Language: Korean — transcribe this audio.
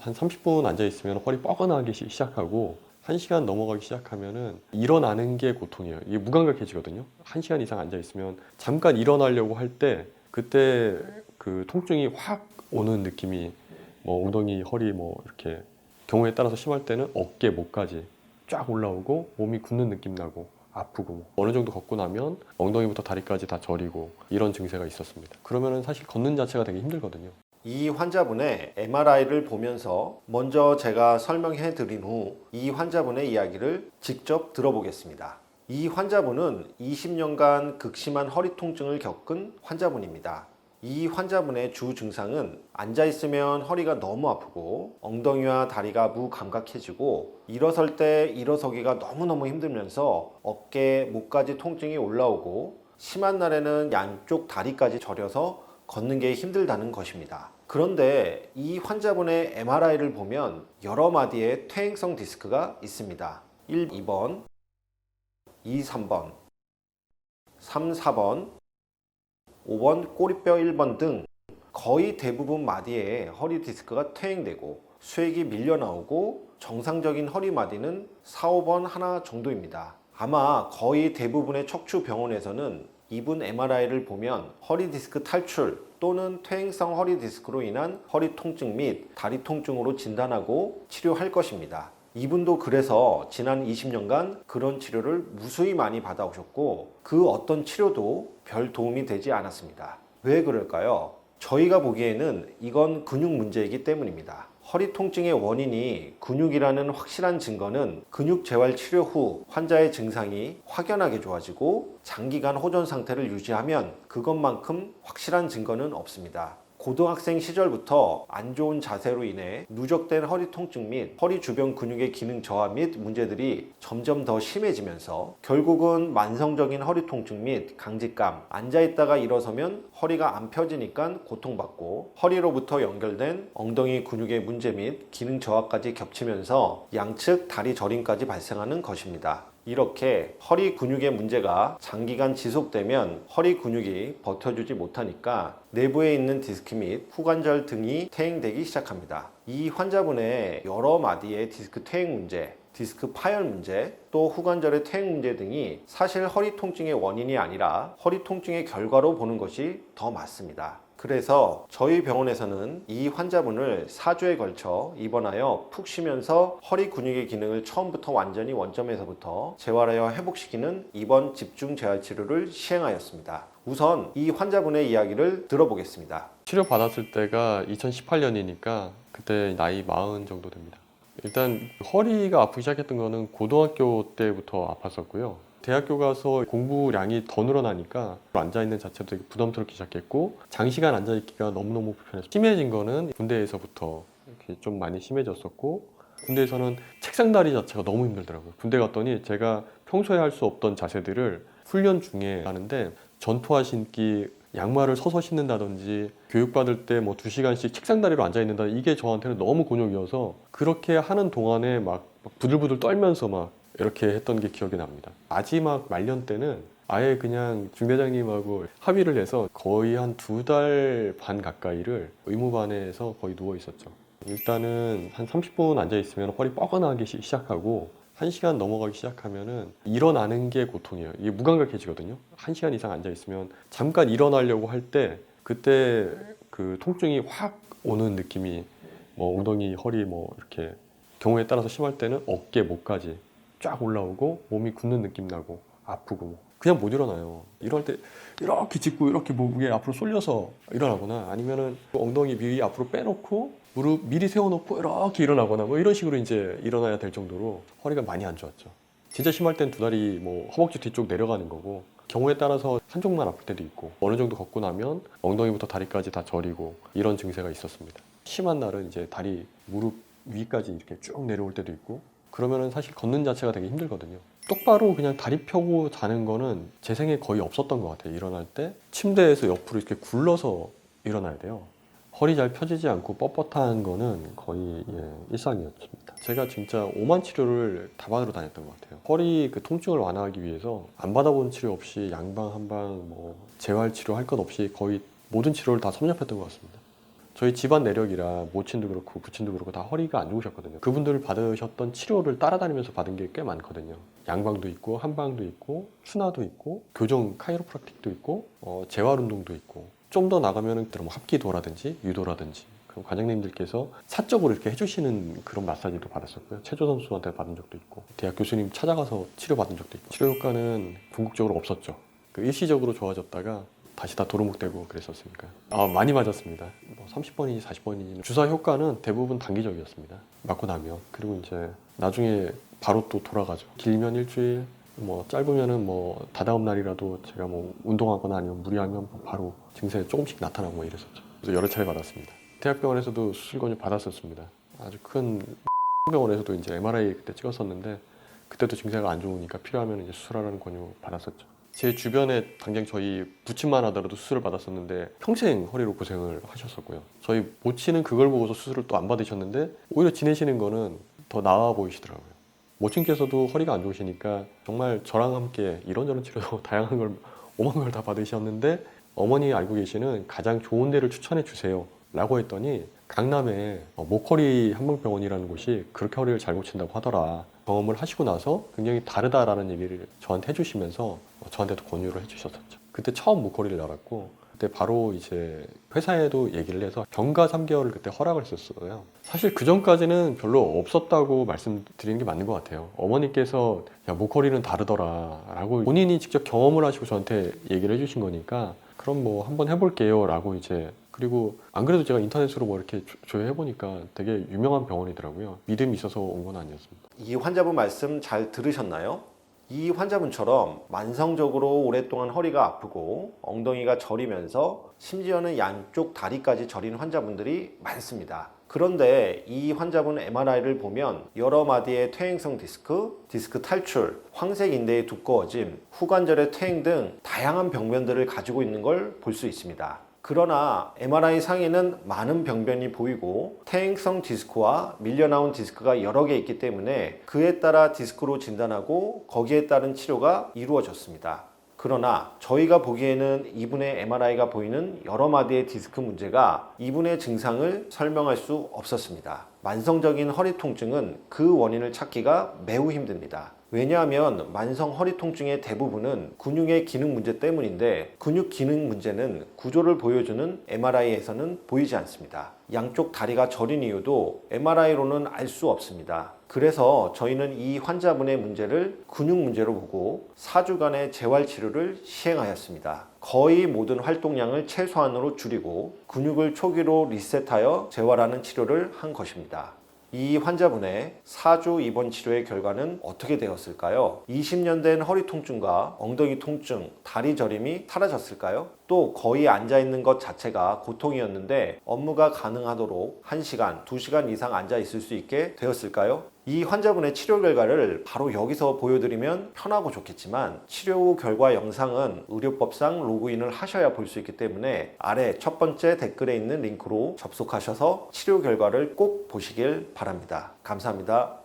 한 30분 앉아 있으면 허리 뻐근하기 시- 시작하고 1시간 넘어가기 시작하면은 일어나는 게 고통이에요. 이게 무감각해지거든요. 1시간 이상 앉아 있으면 잠깐 일어나려고 할 때 그때 그 통증이 확 오는 느낌이 뭐 엉덩이, 허리 뭐 이렇게 경우에 따라서 심할 때는 어깨, 목까지 쫙 올라오고 몸이 굳는 느낌 나고 아프고 뭐 어느 정도 걷고 나면 엉덩이부터 다리까지 다 저리고 이런 증세가 있었습니다. 그러면은 사실 걷는 자체가 되게 힘들거든요. 이 환자분의 MRI를 보면서 먼저 제가 설명해 드린 후 이 환자분의 이야기를 직접 들어보겠습니다. 이 환자분은 20년간 극심한 허리 통증을 겪은 환자분입니다. 이 환자분의 주 증상은 앉아 있으면 허리가 너무 아프고 엉덩이와 다리가 무감각해지고 일어설 때 일어서기가 너무너무 힘들면서 어깨, 목까지 통증이 올라오고 심한 날에는 양쪽 다리까지 저려서 걷는 게 힘들다는 것입니다. 그런데 이 환자분의 MRI를 보면 여러 마디의 퇴행성 디스크가 있습니다. 1, 2번, 2, 3번, 3, 4번, 5번 꼬리뼈 1번 등 거의 대부분 마디에 허리 디스크가 퇴행되고 수액이 밀려 나오고 정상적인 허리 마디는 4, 5번 하나 정도입니다. 아마 거의 대부분의 척추 병원에서는 이분 MRI를 보면 허리 디스크 탈출 또는 퇴행성 허리 디스크로 인한 허리 통증 및 다리 통증으로 진단하고 치료할 것입니다. 이분도 그래서 지난 20년간 그런 치료를 무수히 많이 받아오셨고 그 어떤 치료도 별 도움이 되지 않았습니다. 왜 그럴까요? 저희가 보기에는 이건 근육 문제이기 때문입니다. 허리 통증의 원인이 근육이라는 확실한 증거는 근육 재활 치료 후 환자의 증상이 확연하게 좋아지고 장기간 호전 상태를 유지하면 그것만큼 확실한 증거는 없습니다. 고등학생 시절부터 안 좋은 자세로 인해 누적된 허리 통증 및 허리 주변 근육의 기능 저하 및 문제들이 점점 더 심해지면서 결국은 만성적인 허리 통증 및 강직감, 앉아 있다가 일어서면 허리가 안 펴지니까 고통받고 허리로부터 연결된 엉덩이 근육의 문제 및 기능 저하까지 겹치면서 양측 다리 저림까지 발생하는 것입니다. 이렇게 허리 근육의 문제가 장기간 지속되면 허리 근육이 버텨주지 못하니까 내부에 있는 디스크 및 후관절 등이 퇴행되기 시작합니다. 이 환자분의 여러 마디의 디스크 퇴행 문제, 디스크 파열 문제, 또 후관절의 퇴행 문제 등이 사실 허리 통증의 원인이 아니라 허리 통증의 결과로 보는 것이 더 맞습니다. 그래서 저희 병원에서는 이 환자분을 4주에 걸쳐 입원하여 푹 쉬면서 허리 근육의 기능을 처음부터 완전히 원점에서부터 재활하여 회복시키는 입원 집중 재활 치료를 시행하였습니다. 우선 이 환자분의 이야기를 들어보겠습니다. 치료 받았을 때가 2018년이니까 그때 나이 40 정도 됩니다. 일단 허리가 아프기 시작했던 거는 고등학교 때부터 아팠었고요. 대학교 가서 공부량이 더 늘어나니까 앉아 있는 자체도 되게 부담스럽기 시작했고 장시간 앉아 있기가 너무너무 불편해서 심해진 거는 군대에서부터 이렇게 좀 많이 심해졌었고 군대에서는 책상 다리 자체가 너무 힘들더라고요. 군대 갔더니 제가 평소에 할 수 없던 자세들을 훈련 중에 하는데 전투화 신기 양말을 서서 신는다든지 교육받을 때 뭐 두 시간씩 책상 다리로 앉아 있는다 이게 저한테는 너무 곤욕이어서 그렇게 하는 동안에 막, 막 부들부들 떨면서 막 이렇게 했던 게 기억이 납니다. 마지막 말년 때는 아예 그냥 중대장님하고 합의를 해서 거의 한 두 달 반 가까이를 의무반에서 거의 누워 있었죠. 일단은 한 30분 앉아 있으면 허리 뻐근하기 시- 시작하고 1시간 넘어가기 시작하면은 일어나는 게 고통이에요. 이게 무감각해지거든요. 1시간 이상 앉아 있으면 잠깐 일어나려고 할 때 그때 그 통증이 확 오는 느낌이 뭐 엉덩이, 허리 뭐 이렇게 경우에 따라서 심할 때는 어깨, 목까지 쫙 올라오고 몸이 굳는 느낌 나고 아프고 뭐. 그냥 못 일어나요. 일어날 때 이렇게 짚고 이렇게 목에 앞으로 쏠려서 일어나거나 아니면은 엉덩이 미리 앞으로 빼놓고 무릎 미리 세워놓고 이렇게 일어나거나 뭐 이런 식으로 이제 일어나야 될 정도로 허리가 많이 안 좋았죠. 진짜 심할 땐 두 다리 뭐 허벅지 뒤쪽 내려가는 거고 경우에 따라서 한쪽만 아플 때도 있고 어느 정도 걷고 나면 엉덩이부터 다리까지 다 저리고 이런 증세가 있었습니다. 심한 날은 이제 다리 무릎 위까지 이렇게 쭉 내려올 때도 있고 그러면은 사실 걷는 자체가 되게 힘들거든요. 똑바로 그냥 다리 펴고 자는 거는 제 생에 거의 없었던 것 같아요. 일어날 때 침대에서 옆으로 이렇게 굴러서 일어나야 돼요. 허리 잘 펴지지 않고 뻣뻣한 거는 거의 예, 일상이었습니다. 제가 진짜 오만 치료를 다 받으러 다녔던 것 같아요. 허리 그 통증을 완화하기 위해서 안 받아본 치료 없이 양방 한방 뭐 재활 치료 할 것 없이 거의 모든 치료를 다 섭렵했던 것 같습니다. 저희 집안 내력이라 모친도 그렇고 부친도 그렇고 다 허리가 안 좋으셨거든요. 그분들 받으셨던 치료를 따라다니면서 받은 게 꽤 많거든요. 양방도 있고 한방도 있고 순화도 있고 교정 카이로프락틱도 있고 어, 재활 운동도 있고 좀 더 나가면은 뭐 합기도라든지 유도라든지 그럼 관장님들께서 사적으로 이렇게 해주시는 그런 마사지도 받았었고요. 체조 선수한테 받은 적도 있고 대학 교수님 찾아가서 치료 받은 적도 있고 치료 효과는 궁극적으로 없었죠. 그 일시적으로 좋아졌다가 다시 다 도루묵되고 그랬었으니까 아 많이 맞았습니다. 뭐 30번이지 40번이지 주사 효과는 대부분 단기적이었습니다. 맞고 나면 그리고 이제 나중에 바로 또 돌아가죠. 길면 일주일 뭐 짧으면은 뭐 다다음 날이라도 제가 뭐 운동하거나 아니면 무리하면 바로 증세 조금씩 나타나고 뭐 이랬었죠. 그래서 여러 차례 받았습니다. 대학병원에서도 수술 권유 받았었습니다. 아주 큰 병원에서도 이제 MRI 그때 찍었었는데 그때도 증세가 안 좋으니까 필요하면 이제 수술하라는 권유 받았었죠. 제 주변에 당장 저희 부친만 하더라도 수술을 받았었는데 평생 허리로 고생을 하셨었고요. 저희 모친은 그걸 보고서 수술을 또 안 받으셨는데 오히려 지내시는 거는 더 나아 보이시더라고요. 모친께서도 허리가 안 좋으시니까 정말 저랑 함께 이런저런 치료 다양한 걸 오만 걸 다 받으셨는데 어머니 알고 계시는 가장 좋은 데를 추천해 주세요. 라고 했더니 강남에 어, 목허리 한방병원이라는 곳이 그렇게 허리를 잘 고친다고 하더라. 경험을 하시고 나서 굉장히 다르다라는 얘기를 저한테 해주시면서 어, 저한테도 권유를 해주셨었죠. 그때 처음 목허리를 알았고 그때 바로 이제 회사에도 얘기를 해서 경과 3개월을 그때 허락을 했었어요. 사실 그 전까지는 별로 없었다고 말씀드리는 게 맞는 것 같아요. 어머니께서 야 목허리는 다르더라라고 본인이 직접 경험을 하시고 저한테 얘기를 해주신 거니까 그럼 뭐 한번 해볼게요라고 이제 그리고 안 그래도 제가 인터넷으로 뭐 이렇게 조- 조회해 보니까 되게 유명한 병원이더라고요. 믿음이 있어서 온 건 아니었습니다. 이 환자분 말씀 잘 들으셨나요? 이 환자분처럼 만성적으로 오랫동안 허리가 아프고 엉덩이가 저리면서 심지어는 양쪽 다리까지 저린 환자분들이 많습니다. 그런데 이 환자분 MRI를 보면 여러 마디의 퇴행성 디스크, 디스크 탈출, 황색 인대의 두꺼워짐, 후관절의 퇴행 등 다양한 병변들을 가지고 있는 걸 볼 수 있습니다. 그러나 MRI 상에는 많은 병변이 보이고 퇴행성 디스크와 밀려나온 디스크가 여러 개 있기 때문에 그에 따라 디스크로 진단하고 거기에 따른 치료가 이루어졌습니다. 그러나 저희가 보기에는 이분의 MRI가 보이는 여러 마디의 디스크 문제가 이분의 증상을 설명할 수 없었습니다. 만성적인 허리 통증은 그 원인을 찾기가 매우 힘듭니다. 왜냐하면 만성 허리 통증의 대부분은 근육의 기능 문제 때문인데 근육 기능 문제는 구조를 보여주는 MRI에서는 보이지 않습니다. 양쪽 다리가 저린 이유도 MRI로는 알 수 없습니다. 그래서 저희는 이 환자분의 문제를 근육 문제로 보고 4주간의 재활 치료를 시행하였습니다. 거의 모든 활동량을 최소한으로 줄이고 근육을 초기로 리셋하여 재활하는 치료를 한 것입니다. 이 환자분의 4주 입원 치료의 결과는 어떻게 되었을까요? 20년 된 허리 통증과 엉덩이 통증, 다리 저림이 사라졌을까요? 또 거의 앉아 있는 것 자체가 고통이었는데 업무가 가능하도록 1시간, 2시간 이상 앉아 있을 수 있게 되었을까요? 이 환자분의 치료 결과를 바로 여기서 보여드리면 편하고 좋겠지만 치료 후 결과 영상은 의료법상 로그인을 하셔야 볼 수 있기 때문에 아래 첫 번째 댓글에 있는 링크로 접속하셔서 치료 결과를 꼭 보시길 바랍니다. 감사합니다.